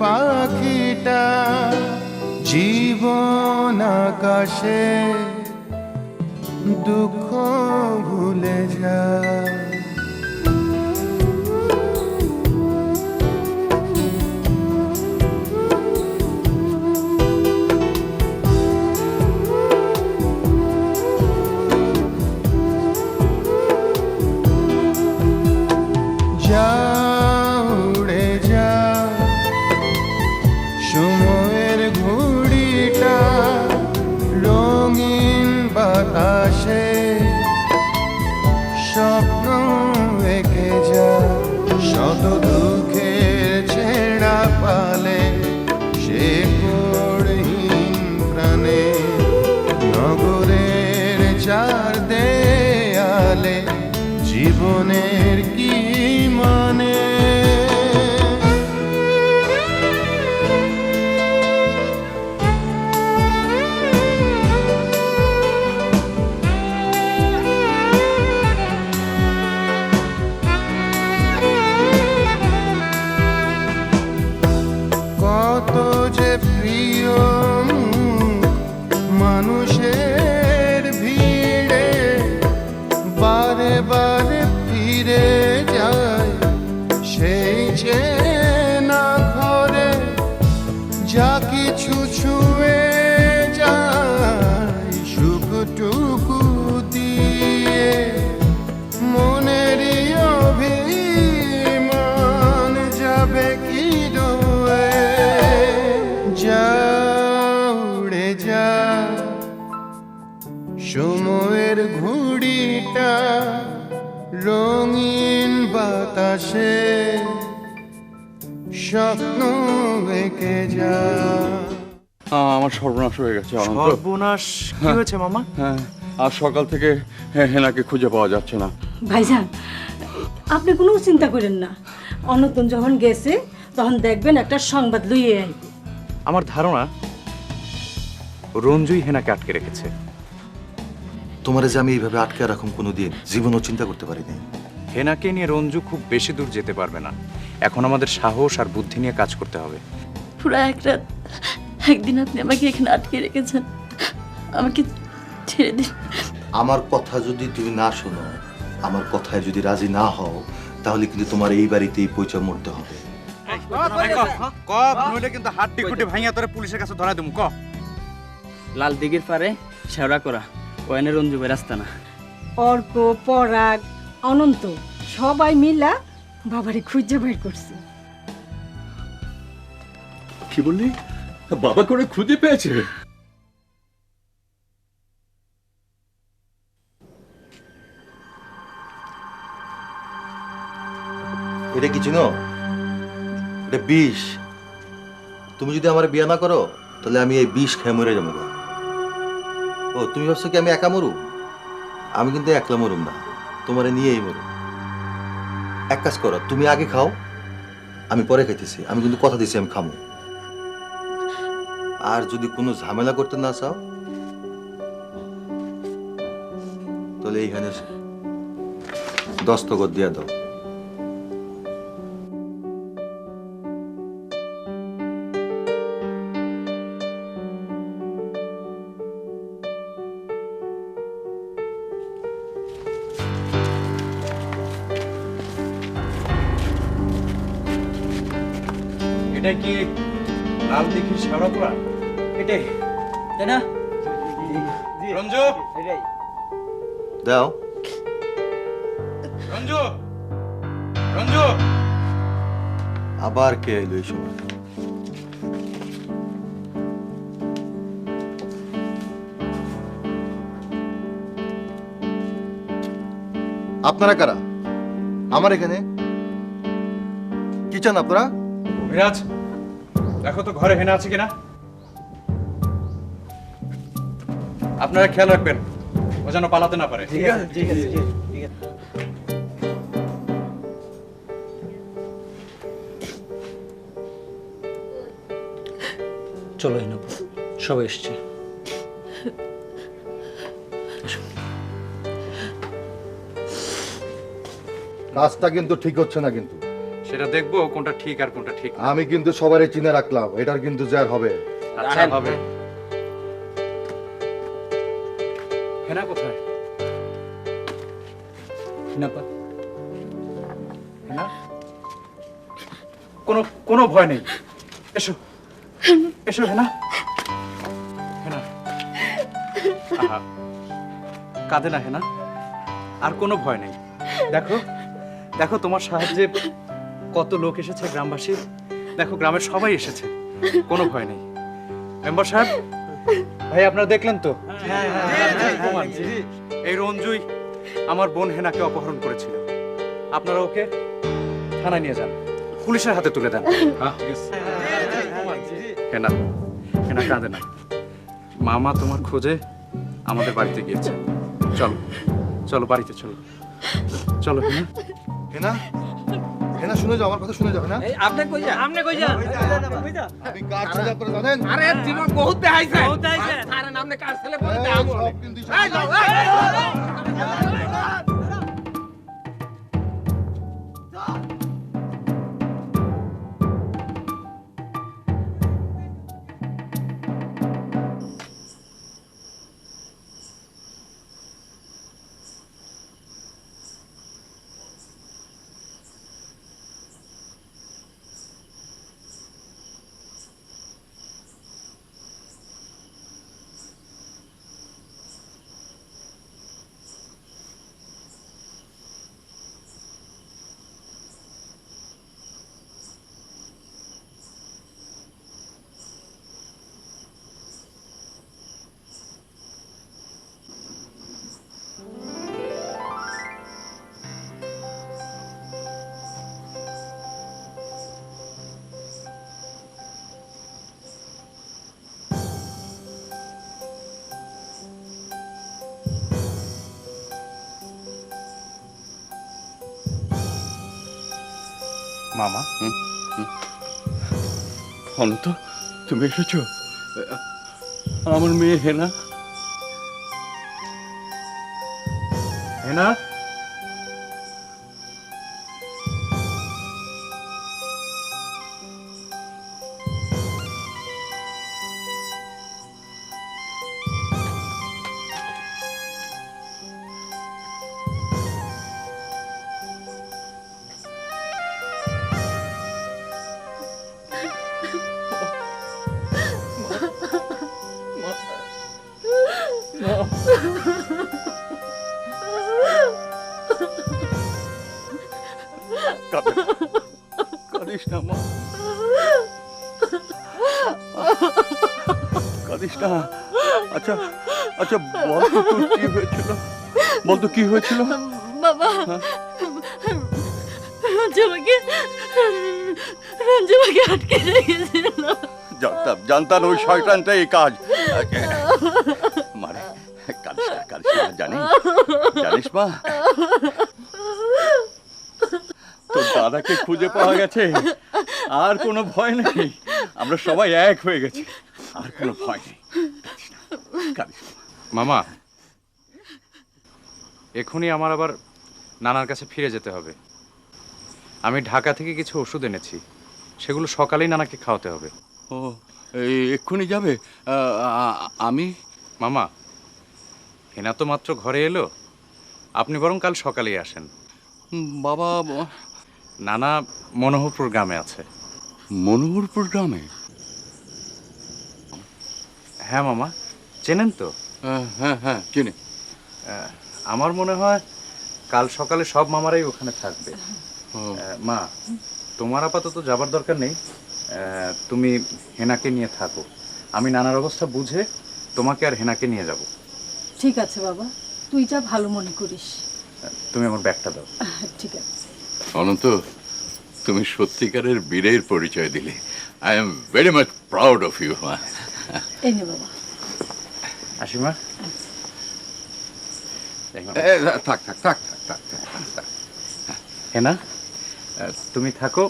পাখিটা জীবন আকাশে দুঃখ ভুলে যায়। পালে সে কড়হীন প্রাণে নগরের চার দেয়ালে জীবনের কি বাতাসে স্বপ্ন এঁকে যা। আমার সর্বনাশ হয়ে গেছে সর্বনাশ? কি হয়েছে মামা? হ্যাঁ আজ সকাল থেকে হেনাকে খুঁজে পাওয়া যাচ্ছে না। ভাইজান আপনি কোনো চিন্তা করেন না। অনতন যখন গেছে তখন দেখবেন একটা সংবাদ লইয়ে আইব। আমার ধারণা রঞ্জুই হেনাকে আটকে রেখেছে। তোমারে যে আমি এইভাবে আটকে রাখুন কোনো দিন জীবনও চিন্তা করতে পারিনি। হেনাকে নিয়ে রঞ্জু খুব বেশি দূর যেতে পারবে না। এখন আমাদের সাহস আর বুদ্ধি নিয়ে কাজ করতে হবে। পুরো এক রাত একদিন আপনি আমাকে এখানে আটকে রেখেছেন। আমাকে ছেড়ে দিন। আমার কথা যদি তুমি না শোনো আমার কথায় যদি রাজি না হও তাহলে কিন্তু তোমার এই বাড়িতেই পরিচয় মরতে হবে। কপ নইলে কিন্তু হাড্ডি কুটি ভাঙিয়া তোরে পুলিশের কাছে ধরা দেবো ক? লাল দিঘির পারে শেওড়া করা রঞ্জু ভাই না অর্ক পরাগ অনন্ত সবাই মিলা বাবারে খুঁজে বের করছে। কি বললি? বাবা করে খুঁজে পেয়েছে? এটা কি চিনো? এটা বিষ। তুমি যদি আমার বিয়ে না করো তাহলে আমি এই বিষ খেয়ে মরে যাব ও তুমি ভাবছ কি আমি একা মরু আমি কিন্তু একলা মরুম না। তোমারে নিয়েই মরু। এক কাজ করো, তুমি আগে খাও, আমি পরে খাইতেছি, আমি কিন্তু কথা দিছি, আমি খামো। আর যদি কোনো ঝামেলা করতে না চাও, তাহলে এইখানে দস্তগত দিয়া দাও। কি লাল দিঘির শেওড়া করা এটাই তাই না? রঞ্জু! এটাই। দাও। রঞ্জু! রঞ্জু! আবার কে এলো এই সময়? আপনারা কারা? আমার এখানে? কি চান আপনারা? মিরাজ? দেখো তো ঘরে হেনা আছে কিনা? আপনারা খেয়াল রাখবেন ও যেন পালাতে না পারে। ঠিক আছে ঠিক আছে ঠিক আছে চলো হিনব সবাই এসছে। কাজটা কিন্তু ঠিক হচ্ছে না কিন্তু। সেটা দেখব কোনটা ঠিক আর কোনটা ঠিক আমি কিন্তু সবারই চিনে রাখলাম এটার কিন্তু জের হবে। আচ্ছা হবে। হেনা কোথায়? হেনা? কোনো কোনো ভয় নেই। এসো। এসো হেনা। হেনা। আহা, কাঁদে না হেনা। আর কোনো ভয় নেই। দেখো দেখো তোমার সাহায্যে কত লোক এসেছে গ্রামবাসী দেখো গ্রামের সবাই এসেছে। কোনো ভয় নেই। মেম্বার সাহেব? ভাই আপনারা দেখলেন তো? প্রমাণ। এই রঞ্জুই আমার বোন হেনাকে অপহরণ করেছিল। আপনারা ওকে থানায় নিয়ে যান। পুলিশের হাতে তুলে দেন। হেনা হেনা কাঁদে না মামা তোমার খোঁজে আমাদের বাড়িতে গিয়েছে। চলো চলো বাড়িতে চলো। চলো হেনা। হেনা? হেনা শুনে যাও আমার কথা শুনে যাও না আপনি কই যান আপনি কই যান আমি কার ছেলে করে জানেন আরে জীবন বহুত দেখাইছে আরে নামনে কার ছেলে বলে এই, সব কিন্তু অনন্ত তুমি এসেছ? আমার মেয়ে হেনা। হেনা? কি হয়েছিল? বল কি হয়েছিল? বাবা আটকে রেখেছিল। জানতাম জানতাম ওই শয়তানটা এই কাজ। মারে কাঁদিস না কাঁদিস জানিস? মা? তোর দাদাকে খুঁজে পাওয়া গেছে। আর কোনো ভয় নেই। আমরা সবাই এক হয়ে গেছি। আর কোনো ভয় নেই। না। মামা এখনই আমার আবার নানার কাছে ফিরে যেতে হবে। আমি ঢাকা থেকে কিছু ওষুধ এনেছি সেগুলো সকালেই নানাকে খাওয়াতে হবে। ও এই এক্ষুনি যাবে? আমি? মামা হেনা তো মাত্র ঘরে এলো। আপনি বরং কাল সকালেই আসেন। বাবা নানা মনোহরপুর গ্রামে আছে। মনোহরপুর গ্রামে? হ্যাঁ মামা চেনেন তো? হ্যাঁ হ্যাঁ হ্যাঁ চিনি আহ, আমার মনে হয় কাল সকালে সব মামারাই ওখানে থাকবে। মা তোমার আপাতত যাবার দরকার নেই। তুমি হেনাকে নিয়ে থাকো। আমি নানার অবস্থা বুঝে তোমাকে আর হেনাকে নিয়ে যাব। ঠিক আছে বাবা তুই যা ভালো মনে করিস। তুমি আমার ব্যাগটা দাও। ঠিক আছে। অনন্ত তুমি সত্যিকারের বীরের পরিচয় দিলে। I am very much proud of you এই নে বাবা আসিমা থাক থাক থাক থাক থাক থাক হেনা? তুমি থাকো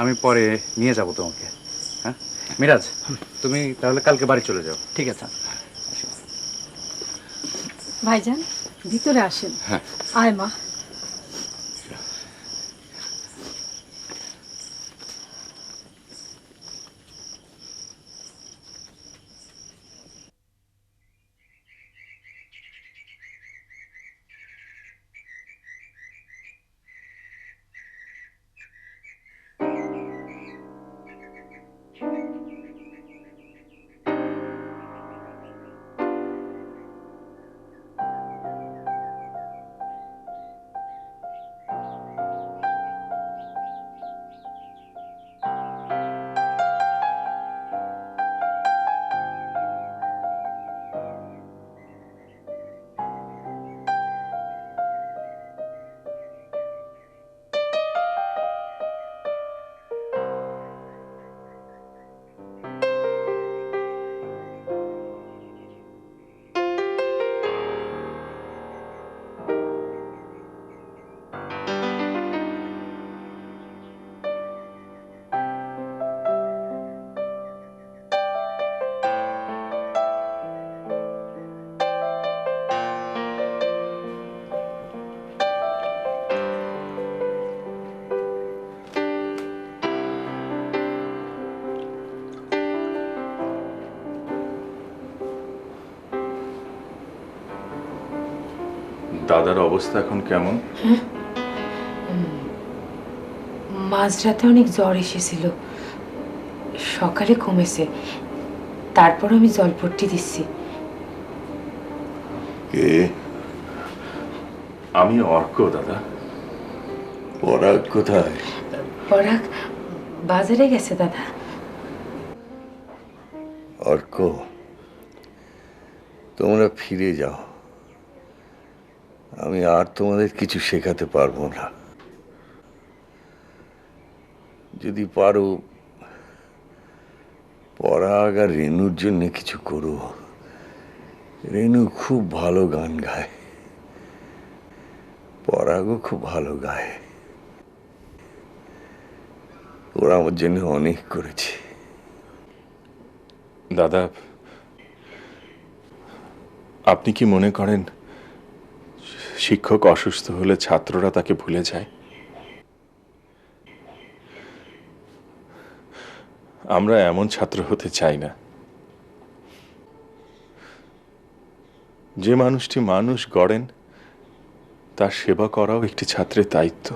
আমি পরে নিয়ে যাব তোমাকে। হ্যাঁ? মিরাজ তুমি তাহলে কালকে বাড়ি চলে যাও। ঠিক আছে। ভাইজান ভিতরে আসেন। আয় মা। দাদার অবস্থা এখন কেমন? মাঝরাতে অনেক জ্বর এসেছিল। সকালে কমেছে। তারপর আমি জলপট্টি দিচ্ছি। কে? আমি অর্ক দাদা। পরাগ কোথায়? পরাগ বাজারে গেছে দাদা। অর্ক তোমরা ফিরে যাও। আমি আর তোমাদের কিছু শেখাতে পারব না। যদি পারো, পরাগ আর রেনুর জন্য কিছু করো। রেনু খুব ভালো গান গায়। পরাগও খুব ভালো গায়। ওরা আমার জন্য অনেক করেছে। দাদা, আপনি কি মনে করেন শিক্ষক অসুস্থ হলে ছাত্ররা তাকে ভুলে যায়। আমরা এমন ছাত্র হতে চাই না। যে মানুষটি মানুষ গড়েন, তার সেবা করাও একটি ছাত্রের দায়িত্ব।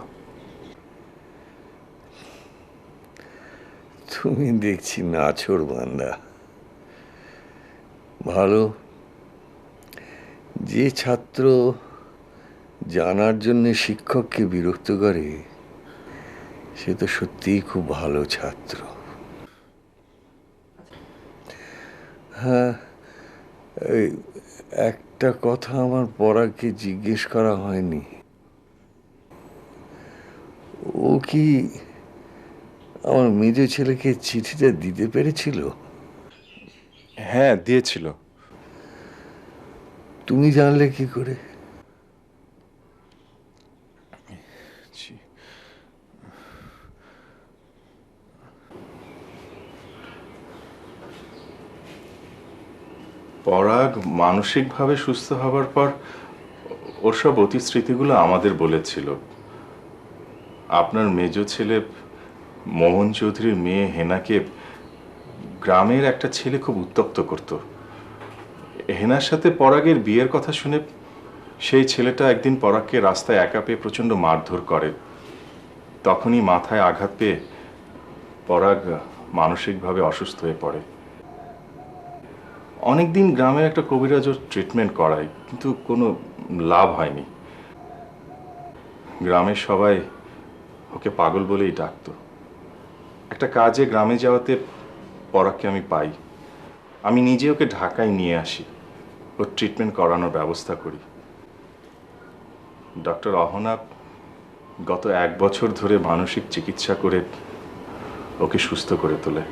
তুমি দেখছি নাছর বান্দা। ভালো, যে ছাত্র জানার জন্য শিক্ষককে বিরক্ত করে সে তো সত্যিই খুব ভালো ছাত্র। হ্যাঁ একটা কথা আমার পড়াকে জিজ্ঞেস করা হয়নি। ও কি আমার মেজ ছেলেকে চিঠিটা দিতে পেরেছিল? হ্যাঁ দিয়েছিল। তুমি জানলে কি করে? পরাগ মানসিকভাবে সুস্থ হবার পর ওর সব অতি স্মৃতিগুলো আমাদের বলেছিল। আপনার মেজ ছেলে মোহন চৌধুরীর মেয়ে হেনাকে গ্রামের একটা ছেলে খুব উত্তপ্ত করত। হেনার সাথে পরাগের বিয়ের কথা শুনে সেই ছেলেটা একদিন পরাগকে রাস্তায় একা পেয়ে প্রচণ্ড মারধর করে। তখনই মাথায় আঘাত পেয়ে পরাগ মানসিকভাবে অসুস্থ হয়ে পড়ে। অনেকদিন গ্রামের একটা কবিরাজ ওর ট্রিটমেন্ট করায়, কিন্তু কোনো লাভ হয়নি। গ্রামের সবাই ওকে পাগল বলেই ডাকতো। একটা কাজে গ্রামে যাওয়াতে পরাগকে আমি পাই। আমি নিজে ওকে ঢাকায় নিয়ে আসি। ওর ট্রিটমেন্ট করানোর ব্যবস্থা করি। ডক্টর অহনা গত এক বছর ধরে মানসিক চিকিৎসা করে ওকে সুস্থ করে তোলে।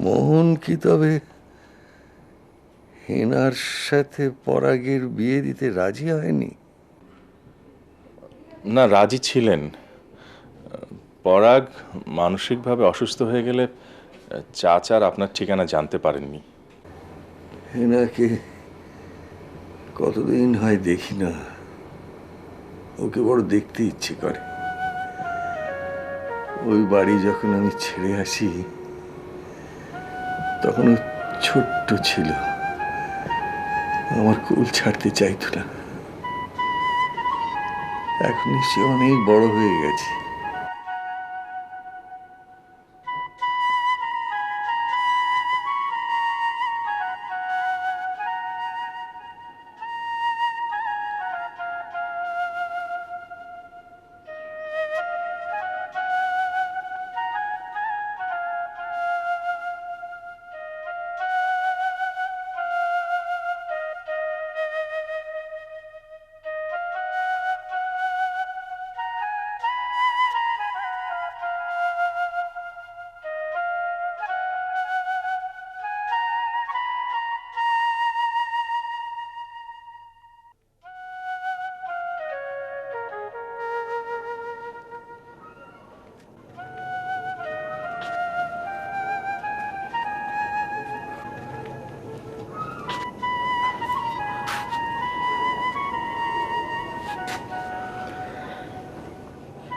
মোহন কি তবে হেনার সাথে পরাগের বিয়ে দিতে রাজি হয়নি? না রাজি ছিলেন। পরাগ মানসিকভাবে অসুস্থ হয়ে গেলে চাচার আপনার ঠিকানা জানতে পারেননি। হেনাকে কতদিন হয় দেখি না। ওকে বড় দেখতে ইচ্ছে করে। ওই বাড়ি যখন আমি ছেড়ে আসি তখন ও ছোট্ট ছিল। আমার কুল ছাড়তে চাইত না। এখন সে অনেক বড় হয়ে গেছে।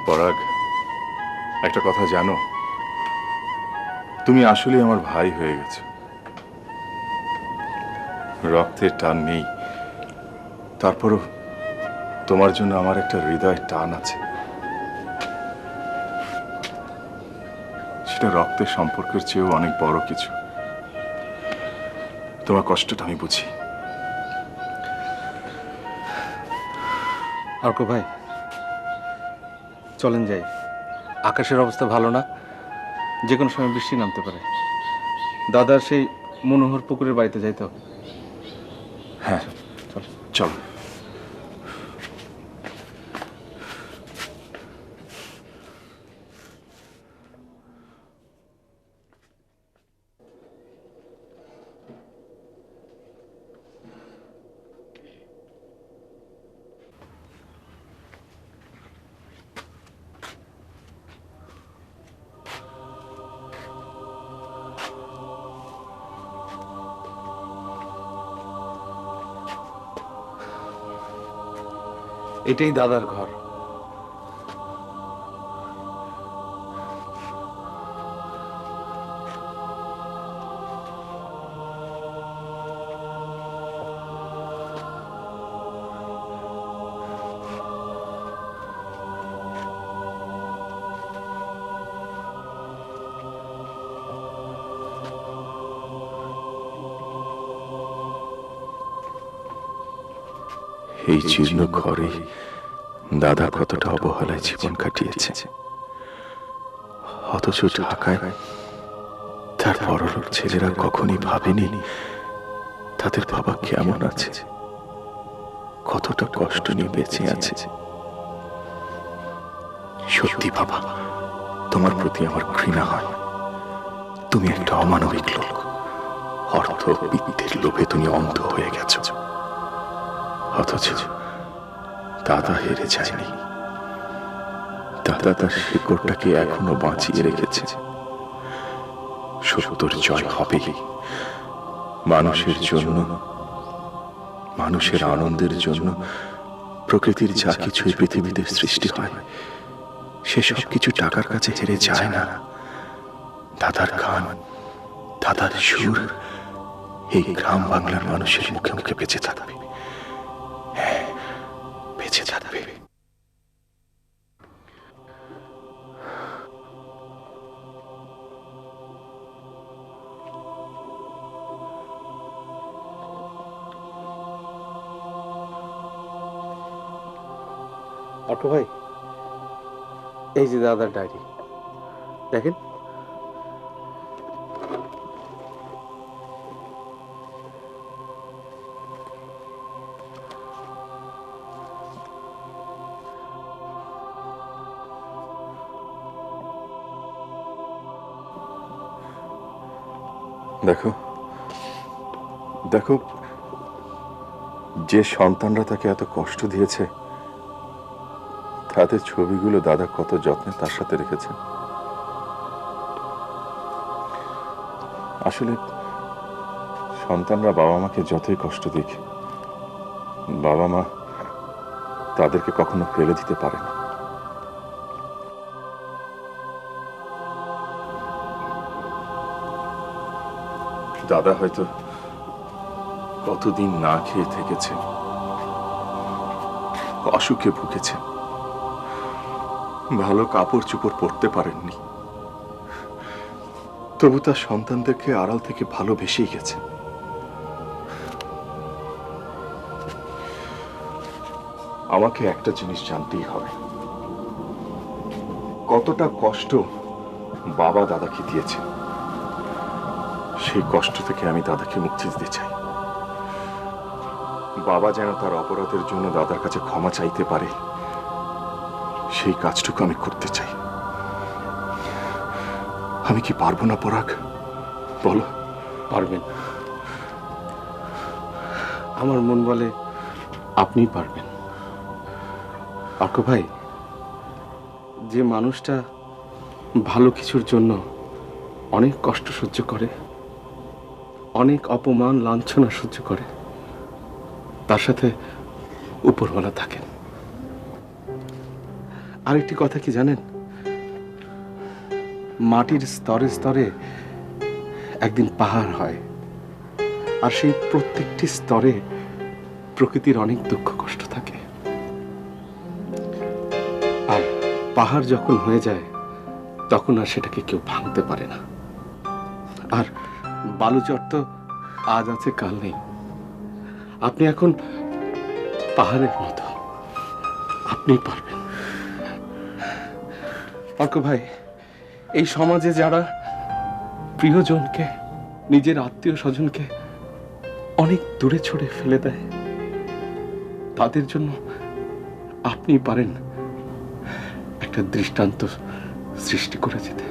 পরাগ একটা কথা জানো? তুমি আসলে আমার ভাই হয়ে গেছো। রক্তের টান নেই। তারপরও তোমার জন্য আমার একটা হৃদয় টান আছে। সেটা রক্তের সম্পর্কের চেয়েও অনেক বড় কিছু। তোমার কষ্টটা আমি বুঝি। অর্ক ভাই চলেন যাই। আকাশের অবস্থা ভালো না যে কোনো সময় বৃষ্টি নামতে পারে। দাদার সেই মনোহর পুকুরের বাড়িতে যাইতে হবে এটাই দাদার ঘর। এই জীর্ণ ঘরে দাদা কতটা অবহেলায় জীবন কাটিয়েছে। অথচ ঢাকায় তার বড়লোক ছেলেরা কখনই ভাবেনি তাদের বাবা কেমন আছে, কতটা কষ্ট নিয়ে বেঁচে আছে। সত্যি বাবা, তোমার প্রতি আমার ঘৃণা হয়। তুমি একটা অমানবিক লোক। অর্থ বিত্তের লোভে তুমি অন্ধ হয়ে গেছো। অথচ দাদা হেরে যায়নি। দাদা তার শিকড়টাকে এখনও বাঁচিয়ে রেখেছে। সত্যর জয় হবে। মানুষের জন্য, মানুষের আনন্দের জন্য প্রকৃতির যা কিছু পৃথিবীতে সৃষ্টি হয় সেসব কিছু টাকার কাছে হেরে যায় না। দাদার গান দাদার সুর, এই গ্রাম বাংলার মানুষের মুখে মুখে বেঁচে থাকবে। বেঁচে থাকবে অর্ক ভাই এই যে দাদার ডায়েরি দেখেন দেখো। দেখো, যে সন্তানরা তাকে এত কষ্ট দিয়েছে, তাদের ছবিগুলো দাদা কত যত্নে তার সাথে রেখেছেন আসলে সন্তানরা বাবা মাকে যতই কষ্ট দিক, বাবা মা তাদেরকে কখনো ফেলে দিতে পারে না। দাদা হয়তো কতদিন না খেয়ে থেকেছে, অসুখে ভুগেছে। ভালো কাপড় চোপড় পরতে পারেননি। তবু তার সন্তানদেরকে আড়াল থেকে ভালোবেসেই গেছে। আমাকে একটা জিনিস জানতেই হবে। কতটা কষ্ট বাবা দাদাকে দিয়েছে সেই কষ্ট থেকে আমি দাদাকে মুক্তি দিতে চাই। বাবা যেন তার অপরাধের জন্য দাদার কাছে ক্ষমা চাইতে পারে, সেই কাজটুকু আমি করতে চাই। আমি কি পারব না, পরাগ? বলো। পারবেন। আমার মন বলে আপনি পারবেন। অর্ক ভাই, যে মানুষটা ভালো কিছুর জন্য অনেক কষ্ট সহ্য করে অনেক অপমান, লাঞ্ছনা সহ্য করে। তার সাথে উপরওয়ালা থাকেন। আরেকটি কথা কি জানেন? মাটির স্তরে স্তরে একদিন পাহাড় হয়, আর সেই প্রত্যেকটি স্তরে প্রকৃতির অনেক দুঃখ, কষ্ট থাকে। আর পাহাড় যখন হয়ে যায়, তখন আর সেটাকে কেউ ভাঙতে পারে না। আর বালুচর তো আজ আছে, কাল নেই। আপনি এখন পাহাড়ের মতো। আপনি পারবেন। অর্ক ভাই, এই সমাজে যারা প্রিয়জনকে, নিজের আত্মীয় স্বজনকে অনেক দূরে ছড়ে ফেলে দেয়, তাদের জন্য আপনি পারেন একটা দৃষ্টান্ত সৃষ্টি করে যেতে।